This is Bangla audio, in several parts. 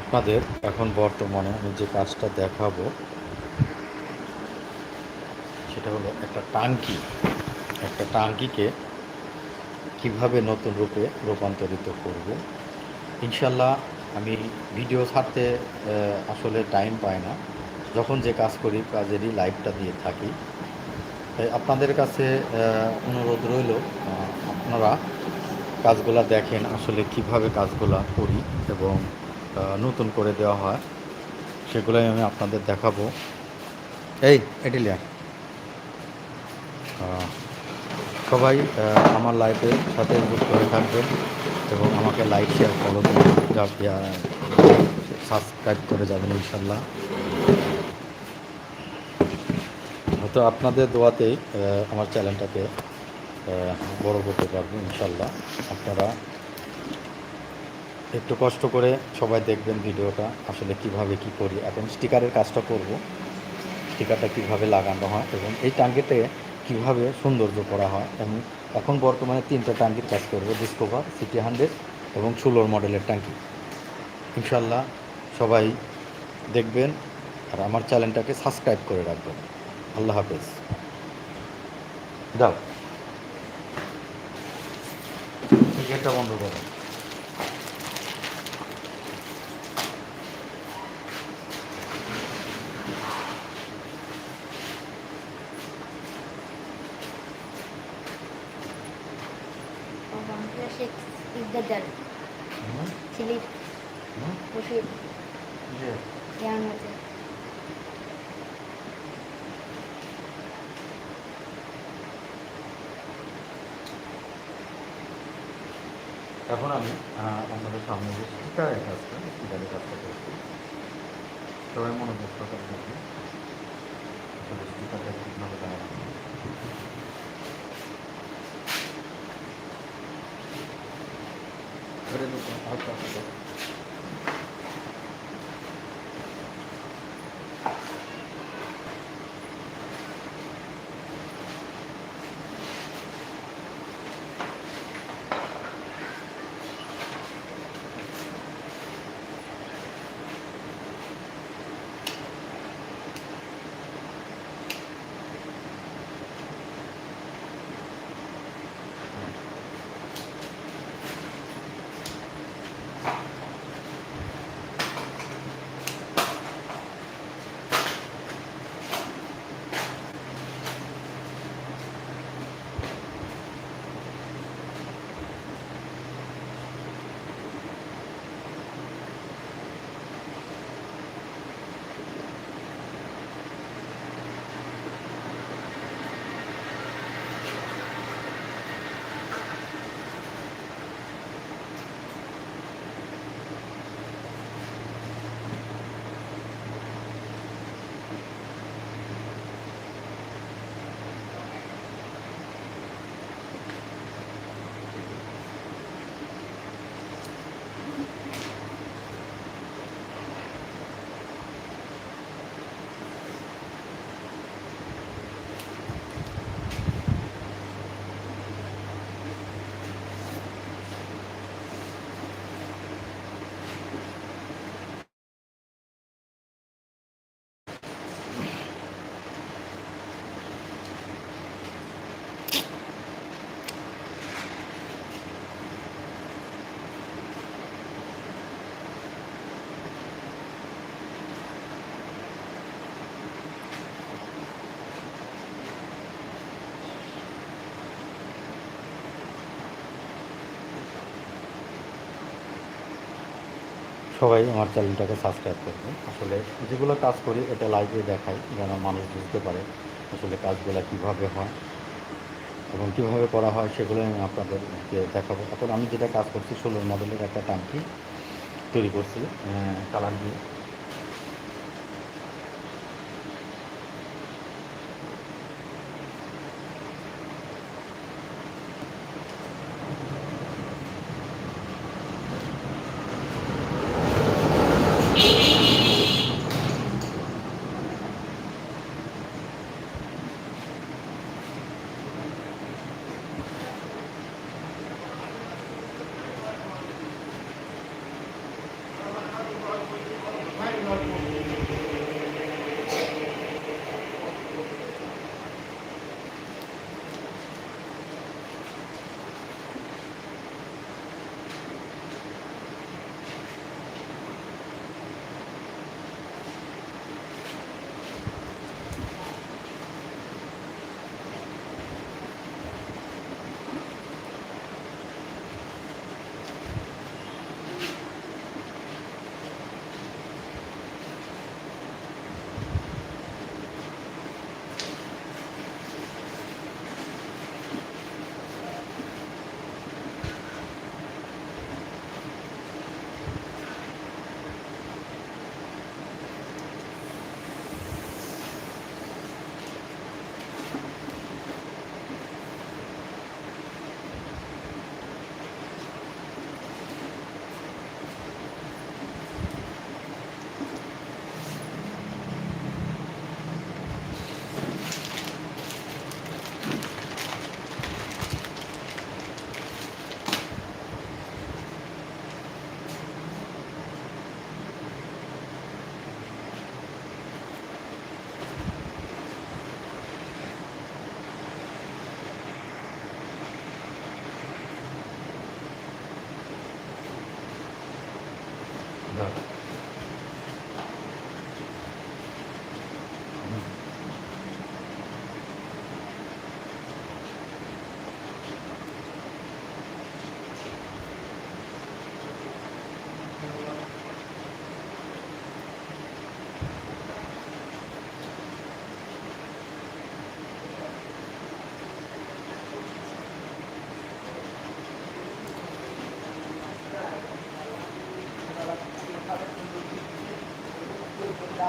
আপনাদের এখন বর্তমানে আমি যে কাজটা দেখাবো, সেটা হলো একটা টাঙ্কি। একটা টাঙ্কিকে কীভাবে নতুন রূপে রূপান্তরিত করব। ইনশাল্লাহ আমি ভিডিও ছাড়তে আসলে টাইম পাই না। যখন যে কাজ করি, কাজেরই লাইভটা দিয়ে থাকি। তাই আপনাদের কাছে অনুরোধ রইল আপনারা কাজগুলা দেখেন, আসলে কীভাবে কাজগুলা করি এবং নতুন করে দেওয়া হয়। সেগুলোই আমি আপনাদের দেখাবো। এই এটিলিয়া সবাই আমার লাইফে সাথে যুক্ত হয়ে থাকবেন এবং আমাকে লাইক শেয়ার ফলো সাবস্ক্রাইব করে যাবেন ইনশাল্লাহ হয়তো আপনাদের দোয়াতেই আমার চ্যানেলটাকে বড় করতে পারব ইনশাল্লাহ আপনারা একটু কষ্ট করে সবাই দেখবেন ভিডিওটা, আসলে কীভাবে কি করি। এখন স্টিকারের কাজটা করব। স্টিকারটা কীভাবে লাগানো হয় এবং এই টাঙ্গিতে কীভাবে সৌন্দর্য করা হয় এবং এখন বর্তমানে তিনটা টাঙ্কির কাজ করব ডিসকভার সিটি হান্ড্রেড এবং ষোলোর মডেলের টাঙ্কি ইনশাল্লাহ সবাই দেখবেন আর আমার চ্যানেলটাকে সাবস্ক্রাইব করে রাখবেন। আল্লাহ হাফেজ। যাও গেটটা বন্ধ করো। Plastic is the dal. Hmm, Chili হুম, বসে ইয়ার মধ্যে এখন আমি আপনাদের সামনে যে স্পিকারের কাজটা স্পিকারের কাজটা করছি। সবাই মনোযোগ দেখুন। Gracias. সবাই আমার চ্যানেলটাকে সাবস্ক্রাইব করবে। আসলে যেগুলো কাজ করি, এটা লাইভে দেখাই, যেন মানুষ বুঝতে পারে আসলে কাজগুলো কীভাবে হয় এবং কীভাবে করা হয়, সেগুলো আমি আপনাদেরকে দেখাবো। এখন আমি যেটা কাজ করছি, ষোলোর মডেলের একটা টাঙ্কি তৈরি করছি কালার দিয়ে।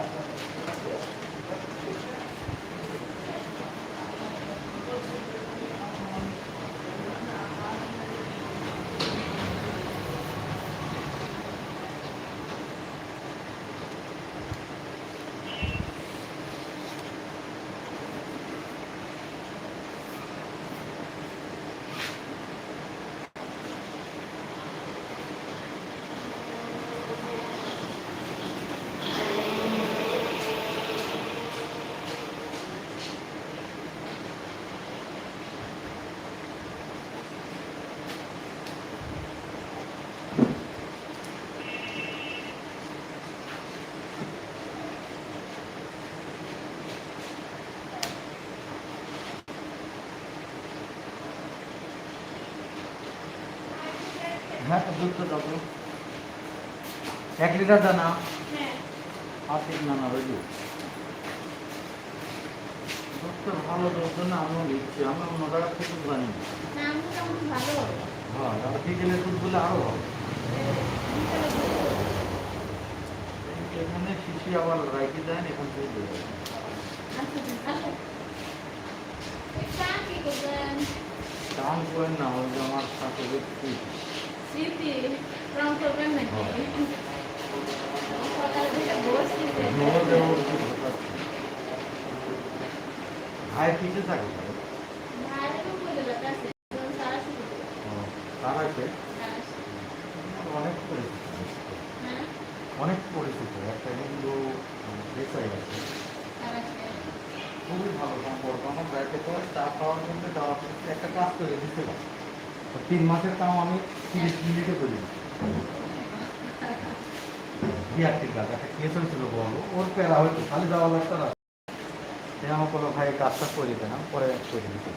out. হ্যাঁ দুধ তো দাও তো। এক লিটার দানা। আর তিন দানা রইল। দুধটা ভালো দুধ না আমিও নিচ্ছি। আমরা অন্য জায়গা থেকে দুধ আনি হ্যাঁ আর বিকেলের দুধ বলে আরও এখানে শিশি আবার রাইকে দেন এখান থেকে দিয়ে আচ্ছা আচ্ছা। কি করেন না যে আমার সাথে ব্যক্তি। ভাই কিসে থাকে তো অনেক পরিচিত হ্যাঁ অনেক পরিচিত একটা আছে সারা খুবই ভালো সম্পর্ক আমার ব্যাগে করে চা খাওয়ার জন্য একটা কাজ করে দিতে তিন মাসের কাম আমি তিরিশ মিনিটে করি একটা কেস হয়েছিল বলো? ওর প্যারা হয়তো খালি যাওয়া লাগতো না। সে আমার কোনো ভাই কাজটা করে দিতে না, পরে করে দিতে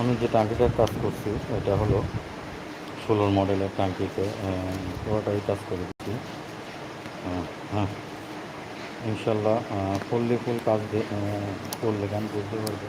আমি যে টাঙ্কিটার কাজ করছি, এটা হলো ষোলোর মডেলের টাঙ্কিতে পুরোটাই কাজ করে দিচ্ছি। হ্যাঁ। ইনশাল্লাহ ফুললি ফুল কাজ করলে গান বুঝতে পারবে।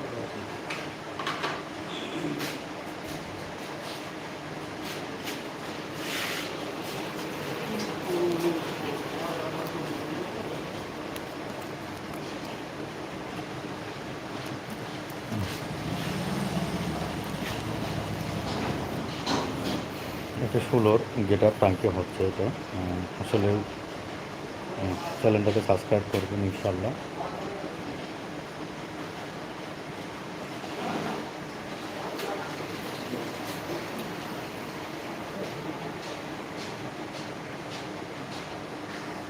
এটা ষোলোর যেটা প্রাঙ্কে হচ্ছে এটা। আসলে চ্যানেলটাকে সাবস্ক্রাইব করবেন ইনশাল্লাহ